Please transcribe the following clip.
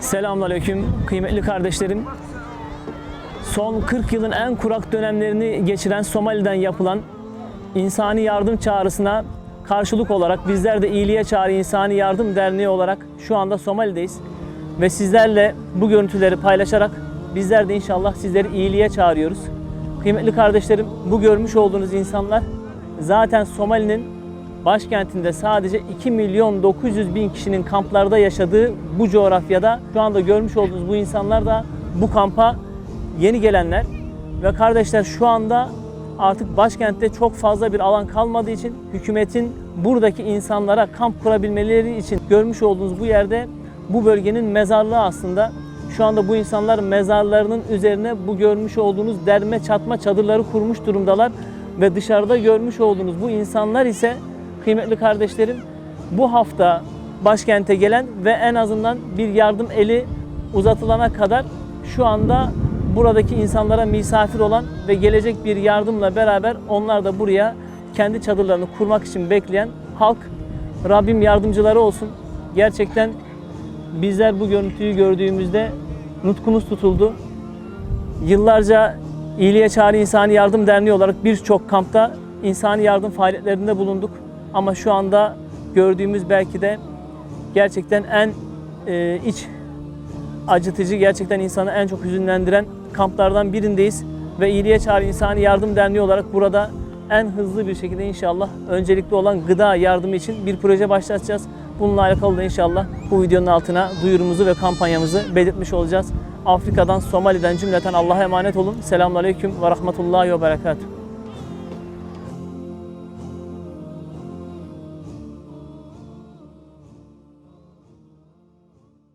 Selamünaleyküm kıymetli kardeşlerim. Son 40 yılın en kurak dönemlerini geçiren Somali'den yapılan insani yardım çağrısına karşılık olarak bizler de İyiliğe Çağrı İnsani Yardım Derneği olarak şu anda Somali'deyiz. Ve sizlerle bu görüntüleri paylaşarak bizler de inşallah sizleri iyiliğe çağırıyoruz. Kıymetli kardeşlerim bu görmüş olduğunuz insanlar zaten Somali'nin başkentinde sadece 2 milyon 900 bin kişinin kamplarda yaşadığı bu coğrafyada şu anda görmüş olduğunuz bu insanlar da bu kampa yeni gelenler ve kardeşler şu anda artık başkentte çok fazla bir alan kalmadığı için hükümetin buradaki insanlara kamp kurabilmeleri için görmüş olduğunuz bu yerde bu bölgenin mezarlığı aslında. Şu anda bu insanlar mezarlarının üzerine bu görmüş olduğunuz derme çatma çadırları kurmuş durumdalar ve dışarıda görmüş olduğunuz bu insanlar ise kıymetli kardeşlerim bu hafta başkente gelen ve en azından bir yardım eli uzatılana kadar şu anda buradaki insanlara misafir olan ve gelecek bir yardımla beraber onlar da buraya kendi çadırlarını kurmak için bekleyen halk Rabbim yardımcıları olsun. Gerçekten bizler bu görüntüyü gördüğümüzde nutkumuz tutuldu. Yıllarca İyiliğe Çağrı İnsani Yardım Derneği olarak birçok kampta insani yardım faaliyetlerinde bulunduk. Ama şu anda gördüğümüz belki de gerçekten en e, iç acıtıcı, gerçekten insanı en çok hüzünlendiren kamplardan birindeyiz. Ve İyiliğe Çağrı İnsani Yardım Derneği olarak burada en hızlı bir şekilde inşallah öncelikli olan gıda yardımı için bir proje başlatacağız. Bununla alakalı da inşallah bu videonun altına duyurumuzu ve kampanyamızı belirtmiş olacağız. Afrika'dan, Somali'den cümleten Allah'a emanet olun. Selamun Aleyküm ve Rahmetullahi ve Berekatuhu.